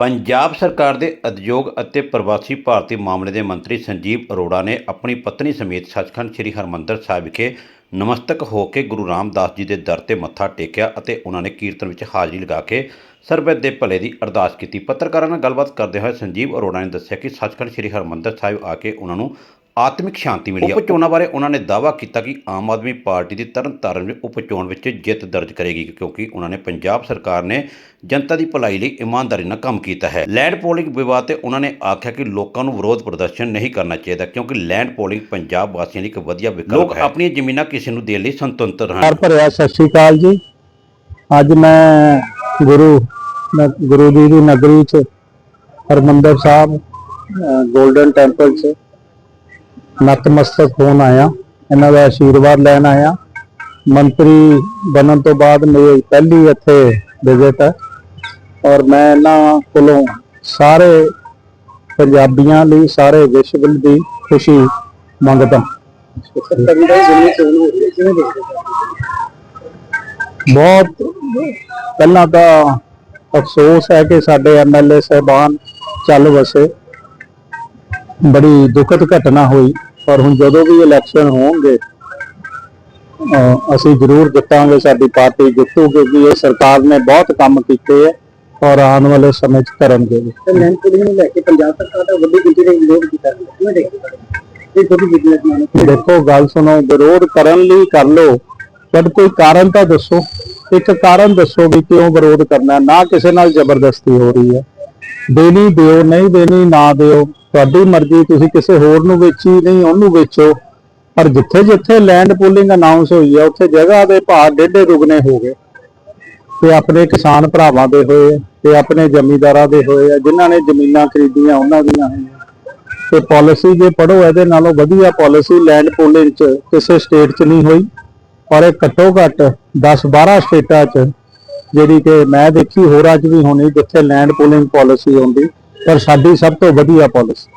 ਪੰਜਾਬ ਸਰਕਾਰ ਦੇ ਉਦਯੋਗ ਅਤੇ ਪ੍ਰਵਾਸੀ ਭਾਰਤੀ ਮਾਮਲੇ ਦੇ ਮੰਤਰੀ ਸੰਜੀਵ ਅਰੋੜਾ ਨੇ ਆਪਣੀ ਪਤਨੀ ਸਮੇਤ ਸੱਚਖੰਡ ਸ੍ਰੀ ਹਰਮੰਦਰ ਸਾਹਿਬ ਵਿਖੇ ਨਮਸਤਕ ਹੋ ਕੇ ਗੁਰੂ ਰਾਮਦਾਸ ਜੀ ਦੇ ਦਰ ਤੇ ਮੱਥਾ ਟੇਕਿਆ ਅਤੇ ਉਹਨਾਂ ਨੇ ਕੀਰਤਨ ਵਿੱਚ ਹਾਜ਼ਰੀ ਲਗਾ ਕੇ ਸਰਬੱਤ ਦੇ ਭਲੇ ਦੀ ਅਰਦਾਸ ਕੀਤੀ। ਪੱਤਰਕਾਰਾਂ ਨਾਲ ਗੱਲਬਾਤ ਕਰਦੇ ਹੋਏ ਸੰਜੀਵ ਅਰੋੜਾ ਨੇ ਦੱਸਿਆ ਕਿ ਸੱਚਖੰਡ ਸ੍ਰੀ ਹਰਮੰਦਰ ਸਾਹਿਬ ਆ ਕੇ ਉਹਨਾਂ ਨੂੰ ਆਤਮਿਕ ਸ਼ਾਂਤੀ ਮਿਲੀ ਹੈ ਉਪ ਚੋਣਾਂ ਬਾਰੇ ਉਹਨਾਂ ਨੇ ਦਾਅਵਾ ਕੀਤਾ ਕਿ ਆਮ ਆਦਮੀ ਪਾਰਟੀ ਦੀ ਤਰਨਤਾਰਨ ਵਿੱਚ ਉਪ ਚੋਣ ਵਿੱਚ ਜਿੱਤ ਦਰਜ ਕਰੇਗੀ ਕਿਉਂਕਿ ਉਹਨਾਂ ਨੇ ਪੰਜਾਬ ਸਰਕਾਰ ਨੇ ਜਨਤਾ ਦੀ ਭਲਾਈ ਲਈ ਇਮਾਨਦਾਰੀ ਨਾਲ ਕੰਮ ਕੀਤਾ ਹੈ। ਲੈਂਡ ਪੋਲਿੰਗ ਵਿਵਾਦ ਤੇ ਉਹਨਾਂ ਨੇ ਆਖਿਆ ਕਿ ਲੋਕਾਂ ਨੂੰ ਵਿਰੋਧ ਪ੍ਰਦਰਸ਼ਨ ਨਹੀਂ ਕਰਨਾ ਚਾਹੀਦਾ ਕਿਉਂਕਿ ਲੈਂਡ ਪੋਲਿੰਗ ਪੰਜਾਬ ਵਾਸੀਆਂ ਲਈ ਇੱਕ ਵਧੀਆ ਵਿਕਲਪ ਹੈ। ਲੋਕ ਆਪਣੀਆਂ ਜ਼ਮੀਨਾਂ ਕਿਸੇ ਨੂੰ ਦੇਣ ਲਈ ਸੁਤੰਤਰ ਹਨ। ਭਰਿਆ ਸਤਿ ਸ਼੍ਰੀ ਅਕਾਲ ਜੀ। ਅੱਜ ਮੈਂ ਗੁਰੂ ਗੁਰੂ ਜੀ ਦੀ ਨਗਰੀ ਚ ਹਰਮੰਦਰ ਸਾਹਿਬ 골ਡਨ ਟੈਂਪਲ ਚ ਨਤਮਸਤਕ ਹੋਣ ਆਇਆ। ਇਹਨਾਂ ਦਾ ਆਸ਼ੀਰਵਾਦ ਲੈਣ ਆਇਆ। ਮੰਤਰੀ ਬਣਨ ਤੋਂ ਬਾਅਦ ਮੇਰੀ ਪਹਿਲੀ ਇੱਥੇ ਵਿਜ਼ਿਟ ਹੈ। ਔਰ ਮੈਂ ਇਹਨਾਂ ਕੋਲੋਂ ਸਾਰੇ ਪੰਜਾਬੀਆਂ ਲਈ, ਸਾਰੇ ਵਿਸ਼ਵ ਦੀ ਖੁਸ਼ੀ ਮੰਗਦਾ ਬਹੁਤ ਪਹਿਲਾਂ ਤਾਂ ਅਫਸੋਸ ਹੈ ਕਿ ਸਾਡੇ ਐਮਐਲਏ ਸਹਿਬਾਨ ਚੱਲ ਵਸੇ। ਬੜੀ ਦੁਖਦ ਘਟਨਾ ਹੋਈ। ਪਰ ਹੁਣ ਜਦੋਂ ਵੀ ਇਲੈਕਸ਼ਨ ਹੋਣਗੇ ਅਸੀਂ ਜ਼ਰੂਰ ਜਿੱਤਾਂਗੇ ਸਾਡੀ ਪਾਰਟੀ ਜਿੱਤੂ ਕਿਉਂਕਿ ਇਹ ਸਰਕਾਰ ਨੇ ਬਹੁਤ ਕੰਮ ਕੀਤੇ ਹੈ ਔਰ ਆਉਣ ਵਾਲੇ ਸਮੇਂ 'ਚ ਕਰਨਗੇ ਲੈਂਡ ਪੋਲਿੰਗ ਨੂੰ ਲੈ ਕੇ ਪੰਜਾਬ ਸਰਕਾਰ ਦਾ ਵੱਡੀ ਗਿਣਤੀ ਦੇ ਵਿਰੋਧ ਕੀਤਾ ਗਿਆ ਕਿਵੇਂ ਦੇਖਦੇ ਹੋ ਇਹ ਛੋਟੀ ਬਿਜ਼ਨਸਮੈਨ ਦੇਖੋ ਗੱਲ ਸੁਣੋ ਵਿਰੋਧ ਕਰਨ ਲਈ ਕਰ ਲੋ ਪਰ ਕੋਈ ਕਾਰਨ ਤਾਂ ਦੱਸੋ। ਇੱਕ ਕਾਰਨ ਦੱਸੋ ਵੀ ਕਿਉਂ ਵਿਰੋਧ ਕਰਨਾ। ਨਾ ਕਿਸੇ ਨਾਲ ਜ਼ਬਰਦਸਤੀ ਹੋ ਰਹੀ ਹੈ। ਦੇਣੀ ਦਿਓ ਨਹੀਂ ਦੇਣੀ ਨਾ ਦਿਓ। ਤੁਹਾਡੀ ਮਰਜ਼ੀ, ਤੁਸੀਂ ਕਿਸੇ ਹੋਰ ਨੂੰ ਵੇਚੀ ਨਹੀਂ, ਉਹਨੂੰ ਵੇਚੋ। ਪਰ ਜਿੱਥੇ ਜਿੱਥੇ ਲੈਂਡ ਪੂਲਿੰਗ ਅਨਾਉਂਸ ਹੋਈ ਹੈ ਉੱਥੇ ਜਗ੍ਹਾ ਦੇ ਭਾਅ ਡੇਢੇ ਦੁੱਗਣੇ ਹੋ ਗਏ। ਤੇ ਆਪਣੇ ਕਿਸਾਨ ਭਰਾਵਾਂ ਦੇ ਹੋਏ, ਤੇ ਆਪਣੇ ਜ਼ਮੀਂਦਾਰਾਂ ਦੇ ਹੋਏ ਆ, ਜਿਨ੍ਹਾਂ ਨੇ ਜ਼ਮੀਨਾਂ ਖਰੀਦੀਆਂ, ਉਹਨਾਂ ਦੀਆਂ ਹੋਈਆਂ। ਤੇ ਪਾਲਿਸੀ ਜੇ ਪੜੋ ਇਹਦੇ ਨਾਲੋਂ ਵਧੀਆ ਪਾਲਿਸੀ ਲੈਂਡ ਪੂਲਿੰਗ ਚ ਕਿਸੇ ਸਟੇਟ ਚ ਨਹੀਂ ਹੋਈ। ਔਰ ਇਹ ਘੱਟੋ ਘੱਟ 10 12 ਸਟੇਟਾਂ ਚ, ਜਿਹੜੀ ਕਿ ਮੈਂ ਦੇਖੀ, ਹੋਰਾਂ ਚ ਵੀ ਹੋਣੀ, ਜਿੱਥੇ ਲੈਂਡ ਪੂਲਿੰਗ ਪਾਲਿਸੀ ਹੁੰਦੀ ਪਰ ਸਾਡੀ ਸਭ ਤੋਂ ਵਧੀਆ ਪਾਲਿਸੀ